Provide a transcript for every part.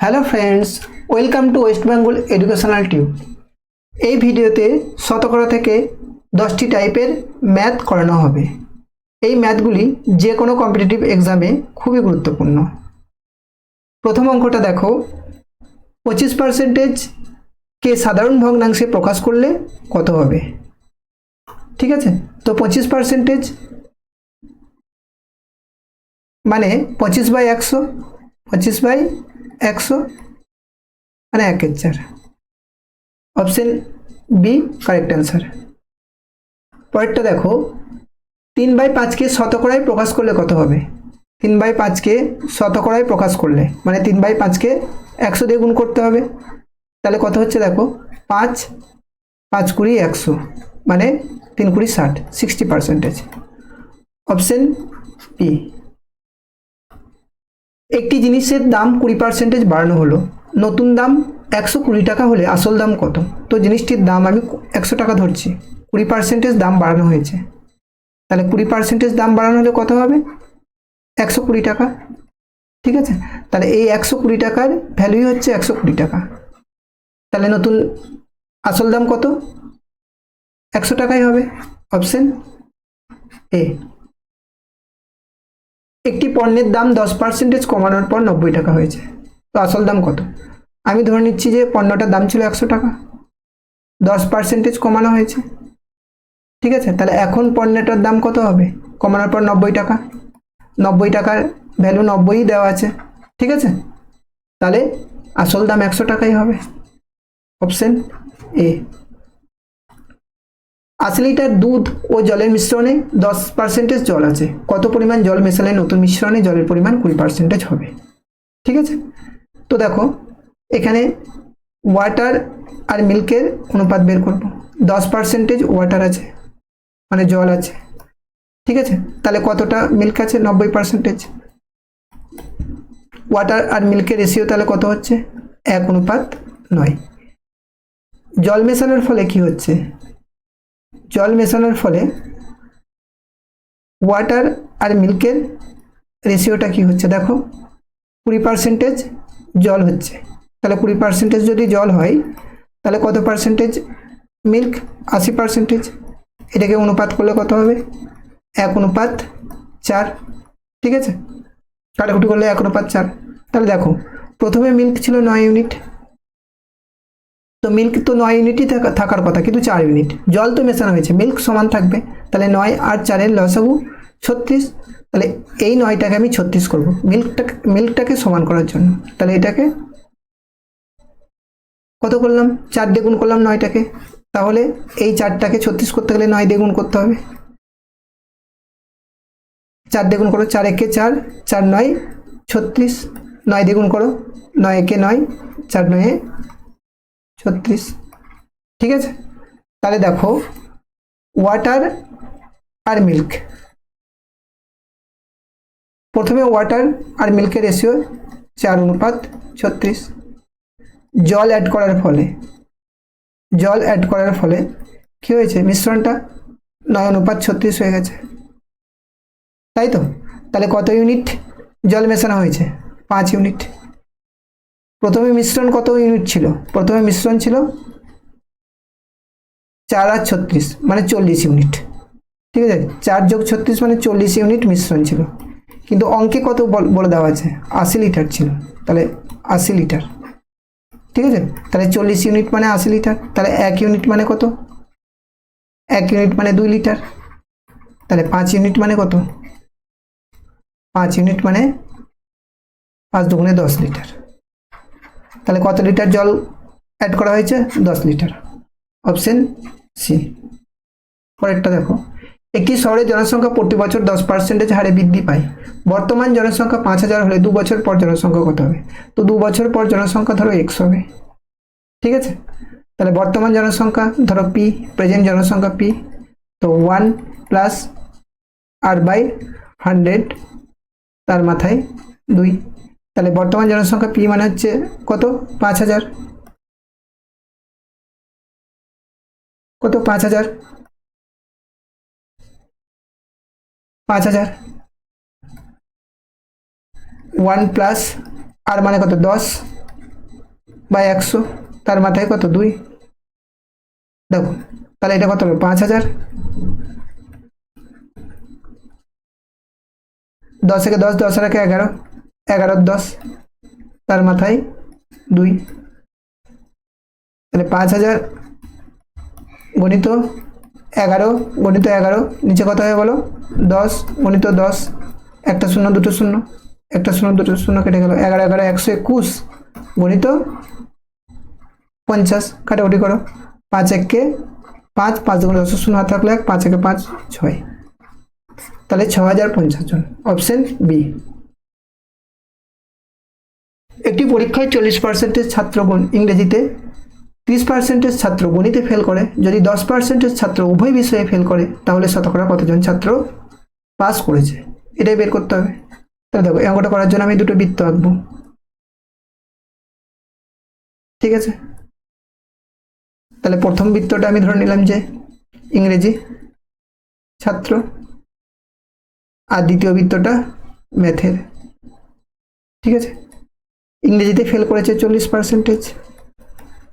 Hello friends welcome to West Bengal educational tube এই ভিডিওতে শতকরা থেকে দশটি টাইপের ম্যাথ করানো হবে। এই ম্যাথগুলি যে কোনো কম্পিটিটিভ এক্সামে খুবই গুরুত্বপূর্ণ। প্রথম অঙ্কটা দেখো। পঁচিশ পার্সেন্টেজ কে সাধারণ ভগ্নাংশে প্রকাশ করলে কত হবে? ঠিক আছে? তো পঁচিশ পার্সেন্টেজ মানে পঁচিশ বাই একশো। পঁচিশ বাই একশো মানে একের চার। অপশন বি কারেক্ট অ্যান্সার পরেরটা দেখো, তিন বাই পাঁচকে শতকরায় প্রকাশ করলে কত হবে? তিন বাই পাঁচকে শতকরায় প্রকাশ করলে মানে তিন বাই পাঁচকে একশো দিয়ে গুণ করতে হবে। তাহলে কত হচ্ছে দেখো? পাঁচ পাঁচ কুড়ি একশো মানে তিন কুড়ি ষাট সিক্সটি পার্সেন্টেজ অপশন বি একটি জিনিসের দাম কুড়ি পার্সেন্টেজ বাড়ানো হলো। নতুন দাম একশো কুড়ি টাকা হলে আসল দাম কত? তো জিনিসটির দাম আমি একশো টাকা ধরছি। কুড়ি পার্সেন্টেজ দাম বাড়ানো হয়েছে। তাহলে কুড়ি পার্সেন্টেজ দাম বাড়ানো হলে কত হবে? একশো কুড়ি টাকা। ঠিক আছে? তাহলে এই একশো কুড়ি টাকার ভ্যালুই হচ্ছে একশো কুড়ি টাকা। তাহলে নতুন আসল দাম কত? একশো টাকাই হবে। অপশন এ একটি পণ্যের দাম দশ পার্সেন্টেজ কমানোর পর নব্বই টাকা হয়েছে। তো আসল দাম কত? আমি ধরে নিচ্ছি যে পণ্যটার দাম ছিল একশো টাকা। দশ পার্সেন্টেজ কমানো হয়েছে। ঠিক আছে? তাহলে এখন পণ্যটার দাম কত হবে? কমানোর পর নব্বই টাকা। নব্বই টাকার ভ্যালু নব্বই দেওয়া আছে। ঠিক আছে? তাহলে আসল দাম একশো টাকাই হবে। অপশন এ আশি লিটার দুধ ও জলের মিশ্রণে দশ পার্সেন্টেজ জল আছে। কত পরিমাণ জল মেশালে নতুন মিশ্রণে জলের পরিমাণ কুড়ি পার্সেন্টেজ হবে? ঠিক আছে? তো দেখো, এখানে ওয়াটার আর মিল্কের অনুপাত বের করব। দশ পার্সেন্টেজ ওয়াটার আছে মানে জল আছে। ঠিক আছে? তাহলে কতটা মিল্ক আছে? নব্বই পার্সেন্টেজ ওয়াটার আর মিল্কের রেশিও তাহলে কত হচ্ছে? এক অনুপাত নয়। জল মেশানোর ফলে কি হচ্ছে? জল মেশানোর ফলে ওয়াটার আর মিল্কের রেশিওটা কি হচ্ছে? দেখো, কুড়ি পার্সেন্টেজ জল হচ্ছে। তাহলে কুড়ি পার্সেন্টেজ যদি জল হয়, তাহলে কত পার্সেন্টেজ মিল্ক আশি পার্সেন্টেজ এটাকে অনুপাত করলে কত হবে? এক অনুপাত চার। ঠিক আছে? কাটাকুটি করলে এক অনুপাত চার। তাহলে দেখো, প্রথমে মিল্ক ছিল নয় ইউনিট তো মিল্ক তো নয় ইউনিটই থাকা- থাকার কথা, কিন্তু চার ইউনিট জল তো মেশানো হয়েছে। মিল্ক সমান থাকবে। তাহলে নয় আর চারের লসাগু ছত্রিশ। তাহলে এই নয়টাকে আমি ছত্রিশ করব। মিল্কটাকে মিল্কটাকে সমান করার জন্য। তাহলে এটাকে কত করলাম? চার দিয়ে করলাম নয়টাকে। তাহলে এই চারটাকে ছত্রিশ করতে গেলে নয় দিয়ে করতে হবে। চার দিয়ে করো, চার একে চার চার নয়, ছত্রিশ। নয় দিয়ে করো, নয় একে নয়, চার নয়ে ছত্রিশ। ঠিক আছে? তাহলে দেখো ওয়াটার আর মিল্ক প্রথমে ওয়াটার আর মিল্কের রেশিও চার অনুপাত ছত্রিশ। জল অ্যাড করার ফলে, জল অ্যাড করার ফলে কি হয়েছে? মিশ্রণটা নয় অনুপাত ছত্রিশ হয়ে গেছে। তাই তো? তাহলে কত ইউনিট জল মেশানো হয়েছে? পাঁচ ইউনিট প্রথমে মিশ্রণ কত ইউনিট ছিল? প্রথমে মিশ্রণ ছিল চার আর ছত্রিশ মানে চল্লিশ ইউনিট ঠিক আছে? চার যোগ ছত্রিশ মানে চল্লিশ ইউনিট মিশ্রণ ছিল। কিন্তু অঙ্কে কত বলে দেওয়া আছে? আশি লিটার ছিল। তাহলে আশি লিটার ঠিক আছে? তাহলে চল্লিশ ইউনিট মানে আশি লিটার তাহলে এক ইউনিট মানে কত? এক ইউনিট মানে দুই লিটার তাহলে পাঁচ ইউনিট মানে কত? পাঁচ ইউনিট মানে পাঁচ দুগুণে দশ লিটার তাহলে কত লিটার জল অ্যাড করা হয়েছে? দশ লিটার। অপশন সি পরেরটা দেখো। একটি শহরের জনসংখ্যা প্রতি বছর দশ পার্সেন্টেজ হারে বৃদ্ধি পায়। বর্তমান জনসংখ্যা পাঁচ হাজার হলে দু বছর পর জনসংখ্যা কত হবে? তো দু বছর পর জনসংখ্যা ধরো এক্স হবে। ঠিক আছে? তাহলে বর্তমান জনসংখ্যা ধরো পি প্রেজেন্ট জনসংখ্যা পি তো one plus R by hundred তার মাথায় দুই। তাহলে বর্তমান জনসংখ্যা পি মানে হচ্ছে কত? পাঁচ হাজার। কত? পাঁচ হাজার। পাঁচ হাজার। ওয়ান প্লাস আর মানে কত? দশ বা একশো। তার মাথায় কত? দুই। দেখো, তাহলে এটা কত হলো? পাঁচ হাজার। দশ থেকে দশ দশ একে এগারো। এগারোর দশ, তার মাথায় দুই। তাহলে পাঁচ হাজার গণিত এগারো গণিত এগারো, নিচে কত হয়ে বলো? দশ, গণিত দশ, একটা শূন্য, দুটো শূন্য, একটা শূন্য, দুটো শূন্য কেটে গেল। এগারো এগারো, একশো একুশ, গণিত পঞ্চাশ, কাটাকুটি করো। পাঁচ এককে পাঁচ পাঁচ দুগুণ দশ, শূন্য হাত থাকলে এক, পাঁচ একে পাঁচ, ছয়। তাহলে ছ হাজার পঞ্চাশ জন। Option B. একটি পরীক্ষায় চল্লিশ পার্সেন্টেজ ছাত্রগণ ইংরেজিতে, তিরিশ পার্সেন্টেজ ছাত্র গণিতে ফেল করে। যদি দশ পার্সেন্টেজ ছাত্র উভয় বিষয়ে ফেল করে, তাহলে শতকরা কতজন ছাত্র পাস করেছে? এটাই বের করতে হবে। তাহলে দেখো অঙ্কটা করার জন্য আমি দুটো বৃত্ত আঁকবো। ঠিক আছে? তাহলে প্রথম বৃত্তটা আমি ধরে নিলাম যে ইংরেজি ছাত্র, আর দ্বিতীয় বৃত্তটা ম্যাথের ঠিক আছে? ইংরেজিতে ফেল করেছে চল্লিশ পার্সেন্টেজ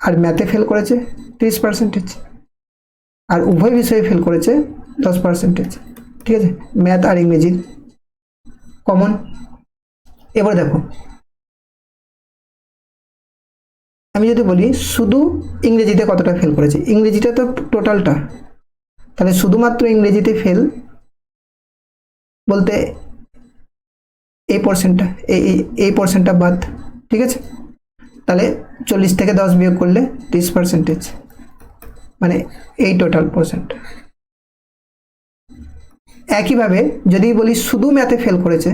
আর ম্যাথে ফেল করেছে তিরিশ পার্সেন্টেজ আর উভয় বিষয়ে ফেল করেছে দশ পার্সেন্টেজ ঠিক আছে? ম্যাথ আর ইংরেজি কমন এবার দেখো, আমি যদি বলি শুধু ইংরেজিতে কতটা ফেল করেছে, ইংরেজিটা তো টোটালটা তাহলে শুধুমাত্র ইংরেজিতে ফেল বলতে এই পোর্শনটা এই এই- পোর্শনটা বাদ। ঠিক আছে? তাহলে চল্লিশ থেকে দশ বিয়োগ করলে তিরিশ পার্সেন্টেজ মানে এই টোটাল পার্সেন্ট একইভাবে যদি বলি শুধু ম্যাথে ফেল করেছে,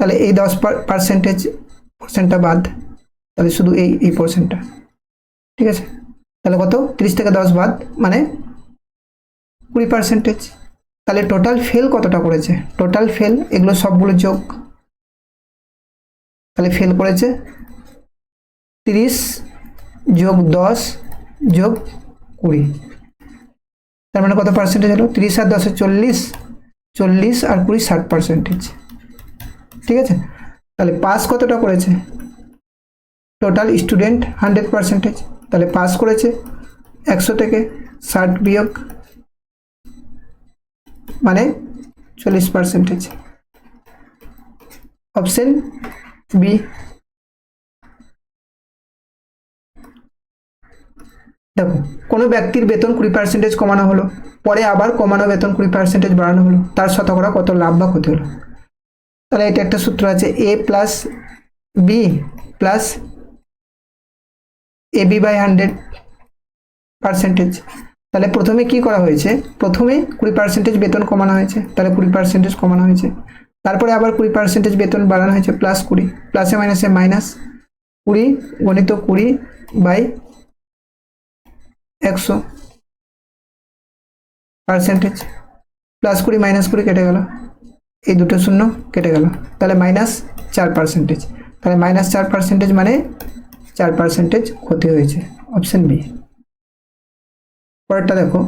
তাহলে এই দশ পার্সেন্টেজ পার্সেন্টটা বাদ, তাহলে শুধু এই এই পার্সেন্টটা ঠিক আছে? তাহলে কত? তিরিশ থেকে দশ বাদ মানে কুড়ি পার্সেন্টেজ তাহলে টোটাল ফেল কতটা করেছে? টোটাল ফেল এগুলো সবগুলো যোগ তাহলে ফেল করেছে। তিরিশ যোগ দশ যোগ কুড়ি। তার মানে কত পার্সেন্টেজ হলো? তিরিশ আর দশে চল্লিশ চল্লিশ আর কুড়ি ষাট পার্সেন্টেজ ঠিক আছে? তাহলে পাস কতটা করেছে? টোটাল স্টুডেন্ট হান্ড্রেড পার্সেন্টেজ তাহলে পাস করেছে একশো থেকে ষাট বিয়োগ মানে চল্লিশ পার্সেন্টেজ অপশন বি। দেখো, কোনো ব্যক্তির বেতন কুড়ি পার্সেন্টেজ কমানো হলো, পরে আবার কমানো বেতন কুড়ি পার্সেন্টেজ বাড়ানো হলো, তার শতকরা কত লাভ বা ক্ষতি হলো? তাহলে এটা একটা সূত্র আছে, A plus B plus A B by hundred percentage তাহলে প্রথমে কি করা হয়েছে? প্রথমে কুড়ি পার্সেন্টেজ বেতন কমানো হয়েছে, তাহলে কুড়ি পার্সেন্টেজ কমানো হয়েছে। তারপরে আবার কুড়ি পার্সেন্টেজ বেতন বাড়ানো হয়েছে প্লাস কুড়ি প্লাসে মাইনাসে মাইনাস কুড়ি, গণিত কুড়ি বাই একশো পার্সেন্টেজ প্লাস কুড়ি মাইনাস কুড়ি কেটে গেল। এই দুটো শূন্য কেটে গেল। তাহলে মাইনাস চার পার্সেন্টেজ তাহলে মাইনাস চার পার্সেন্টেজ মানে চার পার্সেন্টেজ ক্ষতি হয়েছে। অপশন বি পরেরটা দেখো।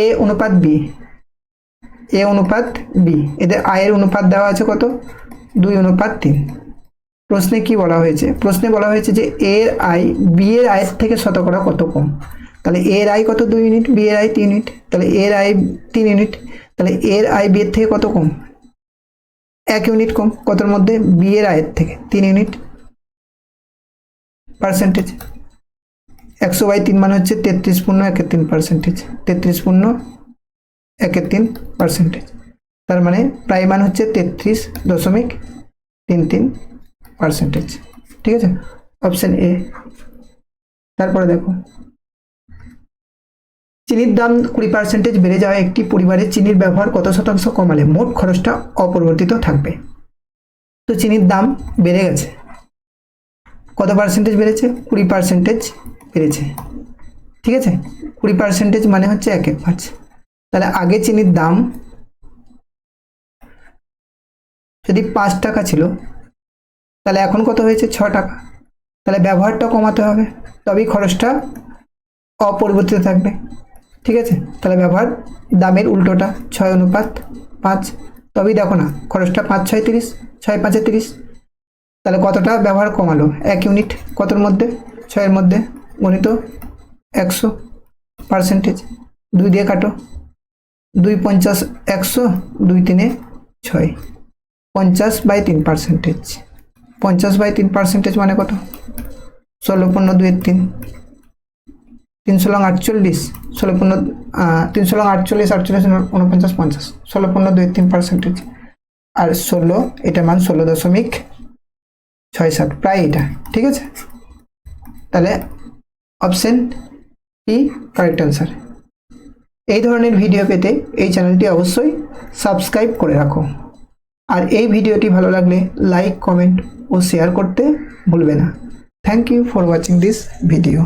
এ অনুপাত বি এ অনুপাত বি। এদের আয়ের অনুপাত দেওয়া আছে কত? দুই অনুপাত তিন। প্রশ্নে কি বলা হয়েছে? প্রশ্নে বলা হয়েছে যে এর আয়, বি এর আয়ের থেকে শতকরা কত কম? তাহলে এর আয় কত দুই ইউনিট, বি এর আয় তিন ইউনিট? তাহলে এর আয় তিন ইউনিট, তাহলে এর আয় বি এর থেকে কত কম? এক ইউনিট কম। কতর মধ্যে? বি এর আয়ের থেকে। তিন ইউনিট পার্সেন্টেজ একশো বাই তিন মানে হচ্ছে তেত্রিশ পূর্ণ একের তিন পার্সেন্টেজ তেত্রিশ পূর্ণ একের তিন পার্সেন্টেজ তার মানে প্রায় মান হচ্ছে তেত্রিশ দশমিক তিন তিন পার্সেন্টেজ ঠিক আছে? অপশন এ তারপরে দেখো। চিনির দাম কুড়ি পার্সেন্টেজ বেড়ে যাওয়া একটি পরিবারে চিনির ব্যবহার কত শতাংশ কমালে মোট খরচটা অপরিবর্তিত থাকবে। তো চিনির দাম বেড়ে গেছে। কত পার্সেন্টেজ বেড়েছে? কুড়ি পার্সেন্টেজ বেড়েছে। ঠিক আছে? কুড়ি পার্সেন্টেজ মানে হচ্ছে এক এক পাঁচ। তাহলে আগে চিনির দাম যদি পাঁচ টাকা ছিল, তাহলে এখন কত হয়েছে? ছ টাকা। তাহলে ব্যবহারটা কমাতে হবে। তবেই খরচটা অপরিবর্তিত থাকবে। ঠিক আছে? তাহলে ব্যবহার দামের উল্টোটা, ছয় অনুপাত পাঁচ। তবেই দেখো না, খরচটা পাঁচ, ছয়, তিরিশ, ছয়, পাঁচে তিরিশ। তাহলে কতটা ব্যবহার কমালো? এক ইউনিট কতর মধ্যে? ছয়ের মধ্যে গণিত একশো পার্সেন্টেজ। দুই দিয়ে কাটো। দুই পঞ্চাশ একশো, দুই তিনে ছয়। পঞ্চাশ বাই তিন পার্সেন্টেজ পঞ্চাশ বাই তিন পার্সেন্টেজ মানে কত? ষোলো পনেরো দুয়ের তিন। তিনশো লং আটচল্লিশ। ষোলো পনেরো তিনশো লং আটচল্লিশ আটচল্লিশ উনপঞ্চাশ পঞ্চাশ ষোলো পনেরো দুয়ের তিন পার্সেন্টেজ আর ষোলো, এটা মান ষোলো দশমিক ছয় সাত, প্রায় এটা। ঠিক আছে? তাহলে অপশন ই কারেক্ট অ্যান্সার এই ধরনের ভিডিও পেতে এই চ্যানেলটি অবশ্যই সাবস্ক্রাইব করে রাখো। আর এই ভিডিওটি ভালো লাগলে লাইক কমেন্ট ও শেয়ার করতে ভুলবে না। Thank you for watching this video